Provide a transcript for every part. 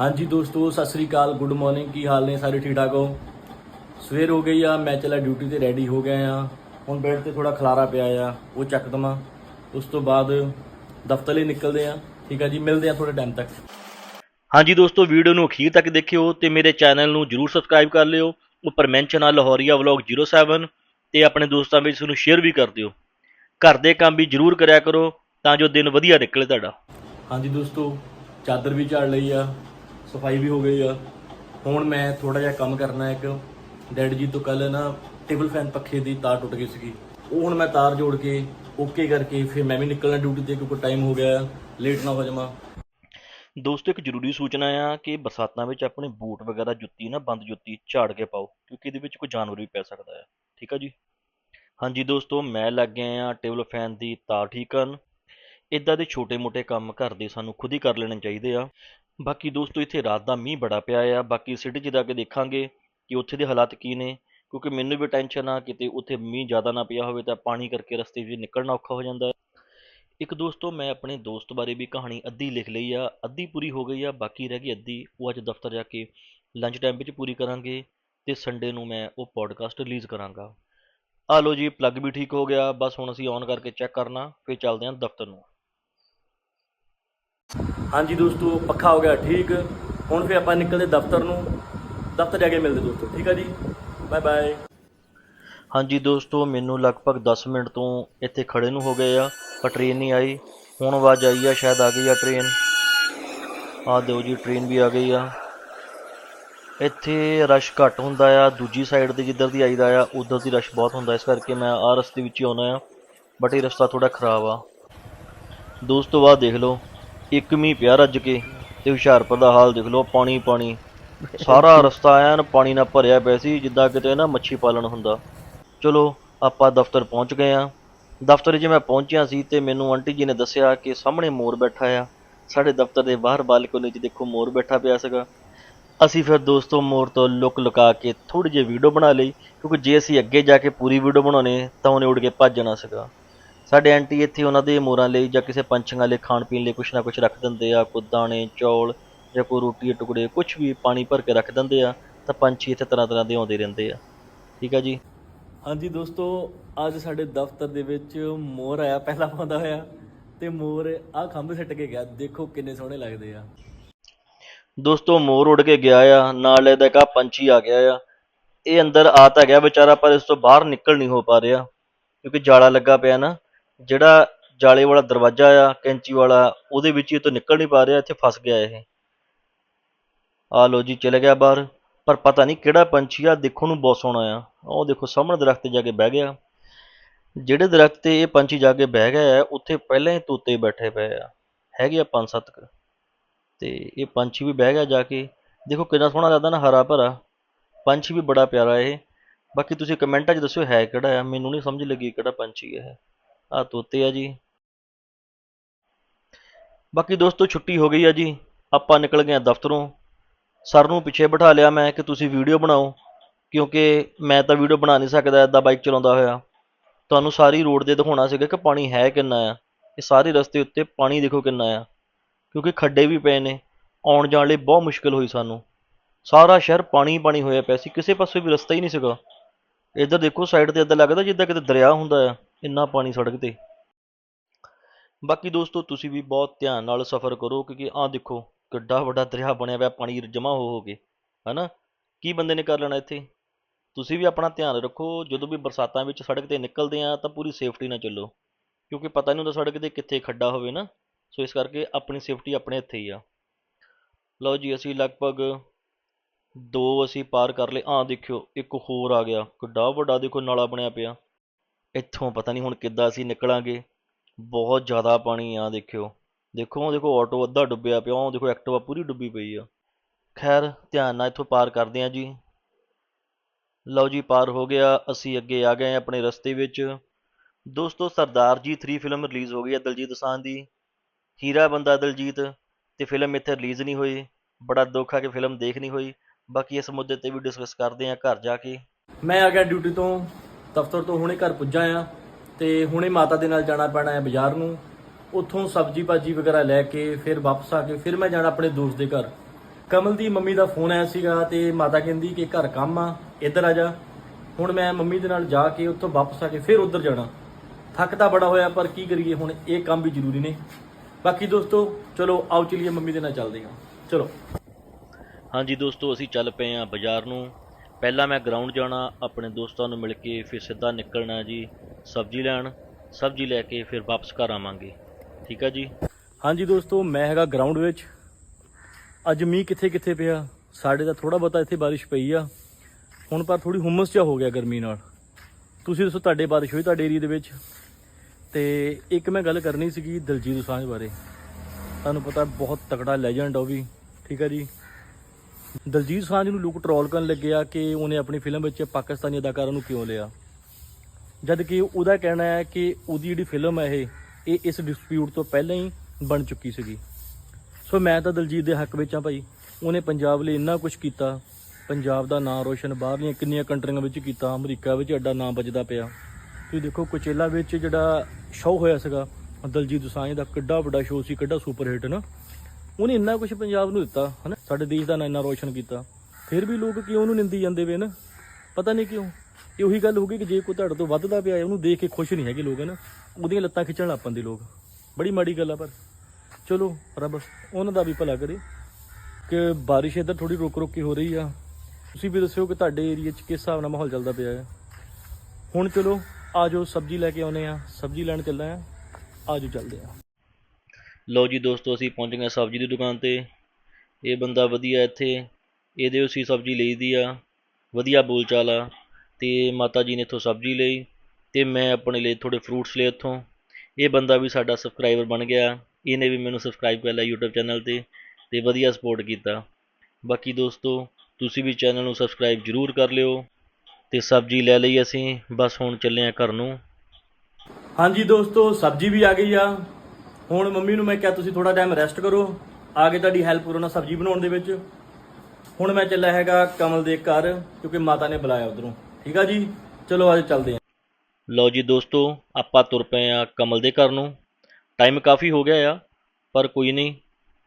ਹਾਂਜੀ ਦੋਸਤੋ, ਸਤਿ ਸ੍ਰੀ ਅਕਾਲ good morning ਕੀ ਹਾਲ ਨੇ ਸਾਰੇ ਠੀਕ ਠਾਕ ਹੋ? ਸਵੇਰ ਹੋ ਗਈ ਆ, ਮੈਂ ਚਲਾ ਡਿਊਟੀ ਤੇ ਰੈਡੀ ਹੋ ਗਿਆ ਆ। ਹੁਣ ਬੈੱਡ ਤੇ ਥੋੜਾ ਖਲਾਰਾ ਪਿਆ ਆ, ਉਹ ਚੱਕ ਦਵਾਂ। ਉਸ ਤੋਂ ਬਾਅਦ ਦਫ਼ਤਰ ਲਈ ਨਿਕਲਦੇ ਆ। ਠੀਕ ਆ ਜੀ, ਮਿਲਦੇ ਆ ਥੋੜੇ ਟਾਈਮ ਤੱਕ। ਹਾਂਜੀ ਦੋਸਤੋ ਵੀਡੀਓ ਨੂੰ ਅਖੀਰ ਤੱਕ ਦੇਖਿਓ ਤੇ ਮੇਰੇ ਚੈਨਲ ਨੂੰ ਜਰੂਰ ਸਬਸਕ੍ਰਾਈਬ ਕਰ ਲਿਓ। ਉੱਪਰ ਮੈਂਸ਼ਨ ਆ ਲਾਹੌਰੀਆ ਵਲੌਗ 07 ਤੇ ਆਪਣੇ ਦੋਸਤਾਂ ਵਿੱਚ ਇਸ ਨੂੰ ਸ਼ੇਅਰ ਵੀ ਕਰ ਦਿਓ। ਘਰ ਦੇ ਕੰਮ ਵੀ ਜਰੂਰ ਕਰਿਆ ਕਰੋ ਤਾਂ ਜੋ ਦਿਨ ਵਧੀਆ ਨਿਕਲੇ ਤੁਹਾਡਾ। ਹਾਂਜੀ ਦੋਸਤੋ, ਚਾਦਰ ਵੀ ਝਾੜ ਲਈ ਆ। ਸਫ਼ਾਈ ਵੀ ਹੋ ਗਈ ਆ। ਹੁਣ ਮੈਂ ਥੋੜਾ ਜਿਹਾ ਕੰਮ ਕਰਨਾ ਇੱਕ। ਡੈਡ ਜੀ ਤੋਂ ਕੱਲ ਨਾ ਟੇਬਲ ਫੈਨ ਪੱਖੇ ਦੀ ਤਾਰ ਟੁੱਟ ਗਈ ਸੀਗੀ। ਉਹ ਹੁਣ ਮੈਂ ਤਾਰ ਜੋੜ ਕੇ ਓਕੇ ਕਰਕੇ ਫਿਰ ਮੈਂ ਵੀ ਨਿਕਲਣਾ ਡਿਊਟੀ ਤੇ ਕਿਉਂਕਿ ਟਾਈਮ ਹੋ ਗਿਆ ਲੇਟ ਨਾ ਹੋ ਜਾਵਾਂ। ਦੋਸਤੋ, ਇੱਕ ਜ਼ਰੂਰੀ ਸੂਚਨਾ ਆ ਕਿ ਬਰਸਾਤਾਂ ਵਿੱਚ ਆਪਣੇ ਬੂਟ ਵਗੈਰਾ ਜੁੱਤੀ ਨਾ ਬੰਦ ਜੁੱਤੀ ਝਾੜ ਕੇ ਪਾਓ ਕਿਉਂਕਿ ਇਹਦੇ ਵਿੱਚ ਕੋਈ ਜਾਨਵਰ ਵੀ ਪੈ ਸਕਦਾ ਹੈ ਠੀਕ ਆ ਜੀ? ਹਾਂਜੀ ਦੋਸਤੋ, ਮੈਂ ਲੱਗ ਗਿਆ ਆ ਟੇਬਲ ਫੈਨ ਦੀ ਤਾਰ ਠੀਕ ਕਰਨ। ਇਦਾਂ ਦੇ ਛੋਟੇ-ਮੋਟੇ ਕੰਮ ਘਰ ਦੇ ਸਾਨੂੰ ਖੁਦ ਹੀ ਕਰ ਲੈਣੇ ਚਾਹੀਦੇ ਆ। ਬਾਕੀ ਦੋਸਤੋ, ਇੱਥੇ ਰਾਤ ਦਾ ਮੀਂਹ ਬੜਾ ਪਿਆ ਆ। ਬਾਕੀ ਸਿਟੀ 'ਚ ਜਾ ਕੇ ਦੇਖਾਂਗੇ ਕਿ ਉੱਥੇ ਦੇ ਹਾਲਾਤ ਕੀ ਨੇ, ਕਿਉਂਕਿ ਮੈਨੂੰ ਵੀ ਟੈਨਸ਼ਨ ਆ ਕਿਤੇ ਉੱਥੇ ਮੀਂਹ ਜ਼ਿਆਦਾ ਨਾ ਪਿਆ ਹੋਵੇ ਤਾਂ ਪਾਣੀ ਕਰਕੇ ਰਸਤੇ 'ਚ ਨਿਕਲਣਾ ਔਖਾ ਹੋ ਜਾਂਦਾ। ਇੱਕ ਦੋਸਤੋ, ਮੈਂ ਆਪਣੇ ਦੋਸਤ ਬਾਰੇ ਵੀ ਕਹਾਣੀ ਅੱਧੀ ਲਿਖ ਲਈ ਆ। ਅੱਧੀ ਪੂਰੀ ਹੋ ਗਈ ਆ, ਬਾਕੀ ਰਹਿ ਗਈ ਅੱਧੀ। ਉਹ ਅੱਜ ਦਫ਼ਤਰ ਜਾ ਕੇ ਲੰਚ ਟਾਈਮ ਵਿੱਚ ਪੂਰੀ ਕਰਾਂਗੇ ਤੇ ਸੰਡੇ ਨੂੰ ਮੈਂ ਉਹ ਪੋਡਕਾਸਟ ਰਿਲੀਜ਼ ਕਰਾਂਗਾ। ਆ ਲੋ ਜੀ ਪਲੱਗ ਵੀ ਠੀਕ ਹੋ ਗਿਆ। ਬਸ ਹੁਣ ਅਸੀਂ ਔਨ ਕਰਕੇ ਚੈੱਕ ਕਰਨਾ, ਫਿਰ ਚੱਲਦੇ ਹਾਂ ਦਫ਼ਤਰ ਨੂੰ। ਹਾਂਜੀ ਦੋਸਤੋ, ਪੱਖਾ ਹੋ ਗਿਆ ਠੀਕ। ਹੁਣ ਫਿਰ ਆਪਾਂ ਨਿਕਲਦੇ ਦਫ਼ਤਰ ਨੂੰ। ਦਫ਼ਤਰ ਜਾ ਕੇ ਮਿਲਦੇ ਦੋਸਤੋ, ਠੀਕ ਆ ਜੀ? ਬਾਏ ਬਾਏ ਹਾਂਜੀ ਦੋਸਤੋ, ਮੈਨੂੰ ਲਗਭਗ 10 ਮਿੰਟ ਤੋਂ ਇੱਥੇ ਖੜੇ ਨੂੰ ਹੋ ਗਏ ਆ, ਪਰ ਟ੍ਰੇਨ ਨਹੀਂ ਆਈ। ਹੁਣ ਆਵਾਜ਼ ਆਈ ਆ, ਸ਼ਾਇਦ ਆ ਗਈ ਆ ਟ੍ਰੇਨ ਆ ਦਿਓ ਜੀ ਟ੍ਰੇਨ ਵੀ ਆ ਗਈ ਆ। ਇੱਥੇ ਰਸ਼ ਘੱਟ ਹੁੰਦਾ ਆ, ਦੂਜੀ ਸਾਈਡ ਤੇ ਜਿੱਧਰ ਦੀ ਆਈਦਾ ਆ, ਉਧਰ ਦੀ ਰਸ਼ ਬਹੁਤ ਹੁੰਦਾ, ਇਸ ਕਰਕੇ ਮੈਂ ਆ ਰਸਤੇ ਵਿੱਚ ਹੀ ਆਉਣਾ ਆ ਬਟ ਇਹ ਰਸਤਾ ਥੋੜਾ ਖਰਾਬ ਆ। ਦੋਸਤੋ ਬਾਅਦ ਦੇਖ ਲਓ। ਇੱਕ ਮੀਂਹ ਪਿਆ ਰੱਜ ਕੇ ਤੇ ਹੁਸ਼ਿਆਰਪੁਰ ਦਾ ਹਾਲ ਦੇਖ ਲਓ, ਪਾਣੀ ਪਾਣੀ। ਸਾਰਾ ਰਸਤਾ ਐਨ ਪਾਣੀ ਨਾਲ ਭਰਿਆ ਪਿਆ ਸੀ, ਜਿੱਦਾਂ ਕਿਤੇ ਨਾ ਮੱਛੀ ਪਾਲਣ ਹੁੰਦਾ। ਚਲੋ, ਆਪਾਂ ਦਫ਼ਤਰ ਪਹੁੰਚ ਗਏ ਆ ਦਫ਼ਤਰ 'ਚ ਮੈਂ ਪਹੁੰਚਿਆ ਸੀ ਤੇ ਮੈਨੂੰ ਆਂਟੀ ਜੀ ਨੇ ਦੱਸਿਆ ਕਿ ਸਾਹਮਣੇ ਮੋਰ ਬੈਠਾ ਆ। ਸਾਡੇ ਦਫ਼ਤਰ ਦੇ ਬਾਹਰ ਬਾਲਕੋਨੀ 'ਚ ਦੇਖੋ ਮੋਰ ਬੈਠਾ ਪਿਆ ਸੀਗਾ। ਅਸੀਂ ਫਿਰ ਦੋਸਤੋ ਮੋਰ ਤੋਂ ਲੁਕ ਲੁਕਾ ਕੇ ਥੋੜੀ ਜਿਹੀ ਵੀਡੀਓ ਬਣਾ ਲਈ, ਕਿਉਂਕਿ ਜੇ ਅਸੀਂ ਅੱਗੇ ਜਾ ਕੇ ਪੂਰੀ ਵੀਡੀਓ ਬਣਾਉਣੀ, ਤਾਂ ਉਹਨੇ ਉੱਡ ਕੇ ਭੱਜ ਜਾਣਾ ਸੀਗਾ। ਸਾਡੇ ਆਂਟੀ ਇੱਥੇ ਉਹਨਾਂ ਦੇ ਮੋਰਾਂ ਲਈ ਜਾਂ ਕਿਸੇ ਪੰਛੀਆਂ ਲਈ ਖਾਣ ਪੀਣ ਲਈ ਕੁਛ ਨਾ ਕੁਛ ਰੱਖ ਦਿੰਦੇ ਆ ਕੋਈ ਦਾਣੇ ਚੌਲ ਜਾਂ ਕੋਈ ਰੋਟੀ ਦੇ ਟੁਕੜੇ ਕੁਛ ਵੀ ਪਾਣੀ ਭਰ ਕੇ ਰੱਖ ਦਿੰਦੇ ਆ ਤਾਂ ਪੰਛੀ ਇੱਥੇ ਤਰ੍ਹਾਂ ਤਰ੍ਹਾਂ ਦੇ ਆਉਂਦੇ ਰਹਿੰਦੇ ਆ। ਠੀਕ ਆ ਜੀ? ਹਾਂਜੀ ਦੋਸਤੋ ਅੱਜ ਸਾਡੇ ਦਫ਼ਤਰ ਦੇ ਵਿੱਚ ਮੋਰ ਆਇਆ ਪਹਿਲਾ ਪਾਉਂਦਾ ਹੋਇਆ ਤੇ ਮੋਰ ਆ ਖੰਭ ਸੱਟ ਕੇ ਗਿਆ ਦੇਖੋ ਕਿੰਨੇ ਸੋਹਣੇ ਲੱਗਦੇ ਆ। ਦੋਸਤੋ ਮੋਰ ਉੱਡ ਕੇ ਗਿਆ ਆ ਨਾਲ ਇਹਦਾ ਕਾ ਪੰਛੀ ਆ ਗਿਆ ਆ। ਇਹ ਅੰਦਰ ਆ ਤਾਂ ਗਿਆ ਵਿਚਾਰਾ ਪਰ ਇਸ ਤੋਂ ਬਾਹਰ ਨਿਕਲ ਨਹੀਂ ਹੋ ਪਾ ਰਿਹਾ ਕਿਉਂਕਿ ਜਾਲਾ ਲੱਗਾ ਪਿਆ ਨਾ। ਜਿਹੜਾ ਜਾਲੇ ਵਾਲਾ ਦਰਵਾਜ਼ਾ ਆ, ਕੈਂਚੀ ਵਾਲਾ, ਉਹਦੇ ਵਿੱਚ ਇਹ ਤੋਂ ਨਿਕਲ ਨਹੀਂ ਪਾ ਰਿਹਾ, ਇੱਥੇ ਫਸ ਗਿਆ ਇਹ। ਆ ਲੋ ਜੀ, ਚਲੇ ਗਿਆ ਬਾਹਰ। ਪਰ ਪਤਾ ਨਹੀਂ ਕਿਹੜਾ ਪੰਛੀ ਆ, ਦੇਖਣ ਨੂੰ ਬਹੁਤ ਸੋਹਣਾ ਆ। ਉਹ ਦੇਖੋ, ਸਾਹਮਣੇ ਦਰਖਤ ਤੇ ਜਾ ਕੇ ਬਹਿ ਗਿਆ। ਜਿਹੜੇ ਦਰਖਤ ਤੇ ਇਹ ਪੰਛੀ ਜਾ ਕੇ ਬਹਿ ਗਿਆ ਹੈ ਉੱਥੇ ਪਹਿਲਾਂ ਹੀ ਤੋਤੇ ਬੈਠੇ ਪਏ ਆ। ਹੈਗੇ ਆ ਪੰਜ ਸੱਤ ਕੁ। ਤੇ ਇਹ ਪੰਛੀ ਵੀ ਬਹਿ ਗਿਆ ਜਾ ਕੇ। ਦੇਖੋ, ਕਿੰਨਾ ਸੋਹਣਾ ਲੱਗਦਾ ਨਾ, ਹਰਾ ਭਰਾ। ਪੰਛੀ ਵੀ ਬੜਾ ਪਿਆਰਾ ਇਹ। ਬਾਕੀ ਤੁਸੀਂ ਕਮੈਂਟਾਂ 'ਚ ਦੱਸਿਓ, ਹੈ ਕਿਹੜਾ ਆ? ਮੈਨੂੰ ਨਹੀਂ ਸਮਝ ਲੱਗੀ ਕਿਹੜਾ ਪੰਛੀ ਹੈ ਆ ਤੋਤੇ ਆ ਜੀ। ਬਾਕੀ ਦੋਸਤੋ, ਛੁੱਟੀ ਹੋ ਗਈ ਆ ਜੀ। ਆਪਾਂ ਨਿਕਲ ਗਏ ਆ ਦਫ਼ਤਰੋਂ। ਸਰ ਨੂੰ ਪਿੱਛੇ ਬਿਠਾ ਲਿਆ ਮੈਂ ਕਿ ਤੁਸੀਂ ਵੀਡੀਓ ਬਣਾਓ, ਕਿਉਂਕਿ ਮੈਂ ਤਾਂ ਵੀਡੀਓ ਬਣਾ ਨਹੀਂ ਸਕਦਾ, ਏਦਾਂ ਬਾਈਕ ਚਲਾਉਂਦਾ ਹੋਇਆ। ਤੁਹਾਨੂੰ ਸਾਰੀ ਰੋਡ ਦੇ ਦਿਖਾਉਣਾ ਸੀਗਾ ਕਿ ਪਾਣੀ ਹੈ ਕਿੰਨਾ ਆ। ਇਹ ਸਾਰੇ ਰਸਤੇ ਉੱਤੇ ਪਾਣੀ ਦੇਖੋ ਕਿੰਨਾ ਆ, ਕਿਉਂਕਿ ਖੱਡੇ ਵੀ ਪਏ ਨੇ। ਆਉਣ ਜਾਣ ਲਈ ਬਹੁਤ ਮੁਸ਼ਕਲ ਹੋਈ ਸਾਨੂੰ। ਸਾਰਾ ਸ਼ਹਿਰ ਪਾਣੀ ਪਾਣੀ ਹੋਇਆ ਪਿਆ ਸੀ, ਕਿਸੇ ਪਾਸੇ ਵੀ ਰਸਤਾ ਹੀ ਨਹੀਂ ਸੀਗਾ। ਇੱਧਰ ਦੇਖੋ, ਸਾਈਡ ਤੇ ਏਦਾਂ ਲੱਗਦਾ ਜਿੱਦਾਂ ਕਿਤੇ ਦਰਿਆ ਹੁੰਦਾ ਆ। ਇੰਨਾ ਪਾਣੀ ਸੜਕ ਤੇ। ਬਾਕੀ ਦੋਸਤੋ, ਤੁਸੀਂ ਵੀ ਬਹੁਤ ਧਿਆਨ ਨਾਲ ਸਫ਼ਰ ਕਰੋ, ਕਿਉਂਕਿ ਆਹ ਦੇਖੋ, ਕਿੱਡਾ ਵੱਡਾ ਦਰਿਆ ਬਣਿਆ ਪਿਆ ਪਾਣੀ ਜਮ੍ਹਾਂ ਹੋ ਹੋ ਕੇ, ਹਨਾ? ਕੀ ਬੰਦੇ ਨੇ ਕਰ ਲੈਣਾ ਇੱਥੇ? ਤੁਸੀਂ ਵੀ ਆਪਣਾ ਧਿਆਨ ਰੱਖੋ, ਜਦੋਂ ਵੀ ਬਰਸਾਤਾਂ ਵਿੱਚ ਸੜਕ ਤੇ ਨਿਕਲਦੇ ਆ, ਤਾਂ ਪੂਰੀ ਸੇਫਟੀ ਨਾਲ ਚੱਲੋ। ਕਿਉਂਕਿ ਪਤਾ ਨਹੀਂ ਹੁੰਦਾ ਸੜਕ ਤੇ ਕਿੱਥੇ ਖੱਡਾ ਹੋਵੇ ਨਾ। ਸੋ ਇਸ ਕਰਕੇ ਆਪਣੀ ਸੇਫਟੀ ਆਪਣੇ ਹੱਥੇ ਹੀ ਆ। ਲਓ ਜੀ, ਅਸੀਂ ਲਗਭਗ ਦੋ ਅਸੀਂ ਪਾਰ ਕਰ ਲਏ। ਆਹ ਦੇਖਿਓ, ਇੱਕ ਹੋਰ ਆ ਗਿਆ। ਕਿੱਡਾ ਵੱਡਾ ਦੇਖੋ, ਨਾਲਾ ਬਣਿਆ ਪਿਆ। ਇੱਥੋਂ ਪਤਾ ਨਹੀਂ ਹੁਣ ਕਿੱਦਾਂ ਅਸੀਂ ਨਿਕਲਾਂਗੇ। ਬਹੁਤ ਜ਼ਿਆਦਾ ਪਾਣੀ ਆ, ਦੇਖਿਓ। ਦੇਖੋ, ਉਹ ਦੇਖੋ ਆਟੋ ਅੱਧਾ ਡੁੱਬਿਆ ਪਿਆ, ਉਹ ਦੇਖੋ ਐਕਟਿਵਾ ਪੂਰੀ ਡੁੱਬੀ ਪਈ ਆ। ਖੈਰ, ਧਿਆਨ ਨਾਲ ਇੱਥੋਂ ਪਾਰ ਕਰਦੇ ਆ ਜੀ। ਲਓ ਜੀ, ਪਾਰ ਹੋ ਗਿਆ, ਅਸੀਂ ਅੱਗੇ ਆ ਗਏ ਆਪਣੇ ਰਸਤੇ ਵਿੱਚ। ਦੋਸਤੋ, ਸਰਦਾਰ ਜੀ 3 ਫਿਲਮ ਰਿਲੀਜ਼ ਹੋ ਗਈ ਹੈ ਦਲਜੀਤ ਦੋਸਾਂਝ ਦੀ। ਹੀਰਾ ਬੰਦਾ ਦਲਜੀਤ, ਤੇ ਫਿਲਮ ਇੱਥੇ ਰਿਲੀਜ਼ ਨਹੀਂ ਹੋਈ। ਬੜਾ ਦੁੱਖ ਆ ਕਿ ਫਿਲਮ ਦੇਖ ਨਹੀਂ ਹੋਈ। ਬਾਕੀ ਇਸ ਮੁੱਦੇ ਤੇ ਵੀ ਡਿਸਕਸ ਕਰਦੇ ਆ ਘਰ ਜਾ ਕੇ। ਮੈਂ ਆ ਗਿਆ ਡਿਊਟੀ ਤੋਂ। ਦਫ਼ਤਰ ਤੋਂ ਹੁਣੇ ਘਰ ਪੁੱਜਾ ਆ ਤੇ ਹੁਣੇ ਮਾਤਾ ਦੇ ਨਾਲ ਜਾਣਾ ਪੈਣਾ ਹੈ ਬਾਜ਼ਾਰ ਨੂੰ। ਉੱਥੋਂ ਸਬਜ਼ੀ ਭਾਜੀ ਵਗੈਰਾ ਲੈ ਕੇ ਫਿਰ ਵਾਪਸ ਆ ਕੇ ਫਿਰ ਮੈਂ ਜਾਣਾ ਆਪਣੇ ਦੋਸਤ ਦੇ ਘਰ। ਕਮਲ ਦੀ ਮੰਮੀ ਦਾ ਫੋਨ ਆਇਆ ਸੀਗਾ ਤੇ ਮਾਤਾ ਕਹਿੰਦੀ ਕਿ ਘਰ ਕੰਮ ਆ, ਇੱਧਰ ਆ ਜਾ। ਹੁਣ ਮੈਂ ਮੰਮੀ ਦੇ ਨਾਲ ਜਾ ਕੇ ਉੱਥੋਂ ਵਾਪਸ ਆ ਕੇ ਫਿਰ ਉੱਧਰ ਜਾਣਾ। ਥੱਕ ਤਾਂ ਬੜਾ ਹੋਇਆ ਪਰ ਕੀ ਕਰੀਏ, ਹੁਣ ਇਹ ਕੰਮ ਵੀ ਜ਼ਰੂਰੀ ਨੇ। ਬਾਕੀ ਦੋਸਤੋ, ਚਲੋ ਆਓ ਚਲੀਏ ਮੰਮੀ ਦੇ ਨਾਲ ਚੱਲਦੇ ਹਾਂ। ਚਲੋ। ਹਾਂਜੀ ਦੋਸਤੋ, ਅਸੀਂ ਚੱਲ ਪਏ ਹਾਂ ਬਾਜ਼ਾਰ ਨੂੰ। ਪਹਿਲਾਂ ਮੈਂ ਗਰਾਊਂਡ ਜਾਣਾ, ਆਪਣੇ ਦੋਸਤਾਂ ਨੂੰ ਮਿਲ ਕੇ ਫਿਰ ਸਿੱਧਾ ਨਿਕਲਣਾ ਜੀ, ਸਬਜ਼ੀ ਲੈਣ। ਸਬਜ਼ੀ ਲੈ ਕੇ ਫਿਰ ਵਾਪਸ ਘਰ ਆਵਾਂਗੇ। ਠੀਕ ਆ ਜੀ? ਹਾਂਜੀ ਦੋਸਤੋ, ਮੈਂ ਹੈਗਾ ਗਰਾਊਂਡ ਵਿੱਚ। ਅੱਜ ਮੀਂਹ ਕਿੱਥੇ ਕਿੱਥੇ ਪਿਆ? ਸਾਡੇ ਤਾਂ ਥੋੜਾ ਬਹੁਤਾ ਇੱਥੇ ਬਾਰਿਸ਼ ਪਈ ਆ। ਹੁਣ ਪਰ ਥੋੜੀ ਹੁਮਸ ਜਿਹਾ ਹੋ ਗਿਆ ਗਰਮੀ ਨਾਲ। ਤੁਸੀਂ ਦੱਸੋ, ਤੁਹਾਡੇ ਬਾਰਿਸ਼ ਹੋਈ ਤੁਹਾਡੇ ਏਰੀਆ ਦੇ ਵਿੱਚ? ਤੇ ਇੱਕ ਮੈਂ ਗੱਲ ਕਰਨੀ ਸੀਗੀ ਦਲਜੀਤ ਦੋਸਾਂਝ ਬਾਰੇ। ਤੁਹਾਨੂੰ ਪਤਾ ਬਹੁਤ ਤਕੜਾ ਲੈਜੈਂਡ ਆ ਉਹ ਵੀ। ਠੀਕ ਆ ਜੀ? ਦਲਜੀਤ ਦੋਸਾਂਝ ਨੂੰ ਲੋਕ ਟਰੋਲ ਕਰਨ ਲੱਗਿਆ ਕਿ ਉਹਨੇ ਆਪਣੀ ਫਿਲਮ ਵਿੱਚ ਪਾਕਿਸਤਾਨੀ ਅਦਾਕਾਰਾਂ ਨੂੰ ਕਿਉਂ ਲਿਆ? ਜਦ ਕਿ ਉਹਦਾ ਕਹਿਣਾ ਹੈ ਕਿ ਉਹਦੀ ਜਿਹੜੀ ਫਿਲਮ ਹੈ ਇਹ ਇਹ ਇਸ ਡਿਸਪਿਊਟ ਤੋਂ ਪਹਿਲਾਂ ਹੀ ਬਣ ਚੁੱਕੀ ਸੀਗੀ। ਸੋ ਮੈਂ ਤਾਂ ਦਲਜੀਤ ਦੇ ਹੱਕ ਵਿੱਚ ਆ ਭਾਈ। ਉਹਨੇ ਪੰਜਾਬ ਲਈ ਇੰਨਾ ਕੁਝ ਕੀਤਾ। ਪੰਜਾਬ ਦਾ ਨਾਮ ਰੋਸ਼ਨ ਬਾਹਰਲੀਆਂ ਕਿੰਨੀਆਂ ਕੰਟਰੀਆਂ ਵਿੱਚ ਕੀਤਾ। ਅਮਰੀਕਾ ਵਿੱਚ ਐਡਾ ਨਾਮ ਵੱਜਦਾ ਪਿਆ। ਤੁਸੀਂ ਦੇਖੋ ਕੋਚੇਲਾ ਵਿੱਚ ਜਿਹੜਾ ਸ਼ੋਅ ਹੋਇਆ ਸੀਗਾ, ਦਲਜੀਤ ਦੋਸਾਂਝ ਦਾ ਕਿੱਡਾ ਵੱਡਾ ਸ਼ੋਅ ਸੀ, ਕਿੱਡਾ ਸੁਪਰ ਹਿੱਟ ਨਾ। ਉਹਨੇ ਇੰਨਾ ਕੁਝ ਪੰਜਾਬ ਨੂੰ ਦਿੱਤਾ, ਹਨਾ? ਸਾਡੇ ਦੇਸ਼ ਦਾ ਨਾਂ ਇੰਨਾ ਰੋਸ਼ਨ ਕੀਤਾ। ਫਿਰ ਵੀ ਲੋਕ ਕਿਉਂ ਉਹਨੂੰ ਨਿੰਦੀ ਜਾਂਦੇ ਵੇ ਨਾ? ਪਤਾ ਨਹੀਂ ਕਿਉਂ? ਇਹ ਉਹੀ ਗੱਲ ਹੋ ਗਈ ਕਿ ਜੇ ਕੋਈ ਤੁਹਾਡੇ ਤੋਂ ਵੱਧਦਾ ਪਿਆ ਹੈ, ਉਹਨੂੰ ਦੇਖ ਕੇ ਖੁਸ਼ ਨਹੀਂ ਹੈਗੇ ਲੋਕ ਨਾ? ਉਹਦੀਆਂ ਲੱਤਾਂ ਖਿੱਚਣ ਲੱਗ ਪੈਂਦੇ ਲੋਕ। ਬੜੀ ਮਾੜੀ ਗੱਲ ਆ ਪਰ। ਚਲੋ ਰੱਬ ਉਹਨਾਂ ਦਾ ਵੀ ਭਲਾ ਕਰੇ ਕਿ ਬਾਰਿਸ਼ ਇੱਧਰ ਥੋੜੀ ਰੁਕ ਰੁਕ ਕੇ ਹੋ ਰਹੀ ਆ। ਤੁਸੀਂ ਵੀ ਦੱਸਿਓ ਕਿ ਤੁਹਾਡੇ ਏਰੀਆ 'ਚ ਕਿਸ ਹਿਸਾਬ ਨਾਲ ਮਾਹੌਲ ਚੱਲਦਾ ਪਿਆ ਹੈ। ਹੁਣ ਚਲੋ ਆਜੋ ਸਬਜ਼ੀ ਲੈ ਕੇ ਆਉਨੇ ਆ ਸਬਜ਼ੀ ਲੈਣ ਚੱਲੇ ਆ ਆਜੋ ਚੱਲਦੇ ਆ ਲਓ ਜੀ ਦੋਸਤੋ ਅਸੀਂ ਪਹੁੰਚ ਗਏ ਸਬਜ਼ੀ ਦੀ ਦੁਕਾਨ ਤੇ। ਇਹ ਬੰਦਾ ਵਧੀਆ ਇੱਥੇ, ਇਹਦੇ ਅਸੀਂ ਸਬਜ਼ੀ ਲਈ ਦੀ ਆ, ਵਧੀਆ ਬੋਲਚਾਲ ਆ ਅਤੇ ਮਾਤਾ ਜੀ ਨੇ ਇੱਥੋਂ ਸਬਜ਼ੀ ਲਈ ਅਤੇ ਮੈਂ ਆਪਣੇ ਲਈ ਥੋੜ੍ਹੇ ਫਰੂਟਸ ਲਏ ਇੱਥੋਂ। ਇਹ ਬੰਦਾ ਵੀ ਸਾਡਾ ਸਬਸਕ੍ਰਾਈਬਰ ਬਣ ਗਿਆ, ਇਹਨੇ ਵੀ ਮੈਨੂੰ ਸਬਸਕ੍ਰਾਈਬ ਕਰ ਲਿਆ ਯੂਟਿਊਬ ਚੈਨਲ ਤੇ ਅਤੇ ਵਧੀਆ ਸਪੋਰਟ ਕੀਤਾ। ਬਾਕੀ ਦੋਸਤੋ, ਤੁਸੀਂ ਵੀ ਚੈਨਲ ਨੂੰ ਸਬਸਕ੍ਰਾਈਬ ਜਰੂਰ ਕਰ ਲਿਓ ਅਤੇ ਸਬਜ਼ੀ ਲੈ ਲਈ ਅਸੀਂ, ਬਸ ਹੁਣ ਚੱਲੇ ਆ ਘਰ ਨੂੰ। ਹਾਂਜੀ ਦੋਸਤੋ, ਸਬਜ਼ੀ ਵੀ ਆ ਗਈ ਆ। ਹੁਣ ਮੰਮੀ ਨੂੰ ਮੈਂ ਕਿਹਾ, ਤੁਸੀਂ ਥੋੜਾ ਟਾਈਮ ਰੈਸਟ ਕਰੋ। ਆ ਕੇ ਤੁਹਾਡੀ ਹੈਲਪ ਕਰੋ ਨਾ ਸਬਜ਼ੀ ਬਣਾਉਣ ਦੇ ਵਿੱਚ। ਹੁਣ ਮੈਂ ਚੱਲਿਆ ਹੈਗਾ ਕਮਲ ਦੇ ਘਰ, ਕਿਉਂਕਿ ਮਾਤਾ ਨੇ ਬੁਲਾਇਆ ਉਧਰੋਂ। ਠੀਕ ਆ ਜੀ? ਚਲੋ ਅੱਜ ਚੱਲਦੇ ਹਾਂ। ਲਓ ਜੀ ਦੋਸਤੋ, ਆਪਾਂ ਤੁਰ ਪਏ ਆ ਕਮਲ ਦੇ ਘਰ ਨੂੰ। ਟਾਈਮ ਕਾਫੀ ਹੋ ਗਿਆ ਆ, ਪਰ ਕੋਈ ਨਹੀਂ,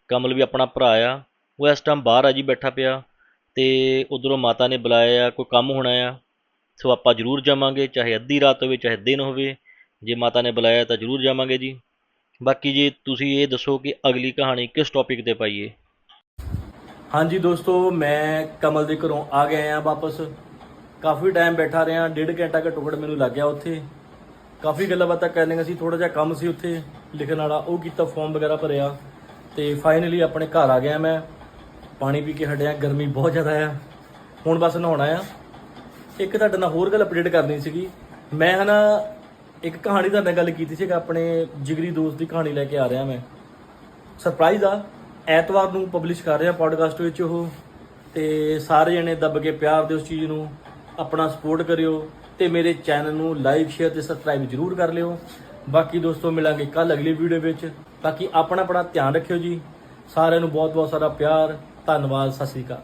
ਕਮਲ ਵੀ ਆਪਣਾ ਭਰਾ ਆ। ਉਹ ਇਸ ਟਾਈਮ ਬਾਹਰ ਆ ਜੀ, ਬੈਠਾ ਪਿਆ। ਤੇ ਉਧਰੋਂ ਮਾਤਾ ਨੇ ਬੁਲਾਇਆ ਆ, ਕੋਈ ਕੰਮ ਹੋਣਾ ਆ। ਸੋ ਆਪਾਂ ਜ਼ਰੂਰ ਜਾਵਾਂਗੇ, ਚਾਹੇ ਅੱਧੀ ਰਾਤ ਹੋਵੇ, ਚਾਹੇ ਦਿਨ ਹੋਵੇ। ਜੇ ਮਾਤਾ ਨੇ ਬੁਲਾਇਆ ਤਾਂ ਜ਼ਰੂਰ ਜਾਵਾਂਗੇ ਜੀ। ਬਾਕੀ ਜੀ ਤੁਸੀਂ ਇਹ ਦੱਸੋ ਕਿ ਅਗਲੀ ਕਹਾਣੀ ਕਿਸ ਟੌਪਿਕ ਤੇ ਪਾਈਏ ਹਾਂਜੀ ਦੋਸਤੋ, ਮੈਂ ਕਮਲ ਦੇ ਘਰੋਂ ਆ ਗਿਆ ਆ ਵਾਪਸ। ਕਾਫੀ ਟਾਈਮ ਬੈਠਾ ਰਿਹਾ, ਡੇਢ ਘੰਟਾ ਘੱਟੋ ਘੱਟ ਮੈਨੂੰ ਲੱਗ ਗਿਆ ਉੱਥੇ। ਕਾਫੀ ਗੱਲਾਂ ਬਾਤਾਂ ਕਰ ਕਰਨੀਆਂ ਸੀ ਥੋੜਾ ਜਿਹਾ ਕੰਮ ਸੀ ਉੱਥੇ। ਲਿਖਣ ਵਾਲਾ, ਉਹ ਕੀਤਾ ਫਾਰਮ ਵਗੈਰਾ ਭਰਿਆ। ਤੇ ਫਾਈਨਲੀ ਆਪਣੇ ਘਰ ਆ ਗਿਆ ਮੈਂ। ਪਾਣੀ ਪੀ ਕੇ ਹਟਿਆ, ਗਰਮੀ ਬਹੁਤ ਜ਼ਿਆਦਾ ਆ। ਹੁਣ ਬਸ ਨਹਾਉਣਾ ਆ। ਇੱਕ ਤੁਹਾਡੇ ਨਾਲ ਹੋਰ ਗੱਲ ਅਪਡੇਟ ਕਰਨੀ ਸੀਗੀ। ਮੈਂ ਹਨਾ ਇੱਕ ਕਹਾਣੀ ਦਾ ਮੈਂ ਗੱਲ ਕੀਤੀ ਸੀ ਕਿ ਆਪਣੇ ਜਿਗਰੀ ਦੋਸਤ ਦੀ ਕਹਾਣੀ ਲੈ ਕੇ ਆ ਰਿਹਾ ਮੈਂ। ਸਰਪ੍ਰਾਈਜ਼ ਆ, ਐਤਵਾਰ ਨੂੰ ਪਬਲਿਸ਼ ਕਰ ਰਿਹਾ ਪੋਡਕਾਸਟ ਵਿੱਚ ਉਹ ਤੇ ਸਾਰੇ ਜਣੇ ਦੱਬ ਕੇ ਪਿਆਰ ਦਿਓ ਉਸ ਚੀਜ਼ ਨੂੰ ਆਪਣਾ ਸਪੋਰਟ ਕਰਿਓ ਤੇ ਮੇਰੇ ਚੈਨਲ ਨੂੰ ਲਾਈਕ ਸ਼ੇਅਰ ਤੇ ਸਬਸਕ੍ਰਾਈਬ ਜਰੂਰ ਕਰ ਲਿਓ। ਬਾਕੀ ਦੋਸਤੋ, ਮਿਲਾਂਗੇ ਕੱਲ ਅਗਲੀ ਵੀਡੀਓ ਵਿੱਚ। ਬਾਕੀ ਆਪਣਾ ਆਪਣਾ ਧਿਆਨ ਰੱਖਿਓ ਜੀ। ਸਾਰਿਆਂ ਨੂੰ ਬਹੁਤ ਬਹੁਤ ਸਾਰਾ ਪਿਆਰ, ਧੰਨਵਾਦ, ਸਤਿ ਸ੍ਰੀ ਅਕਾਲ।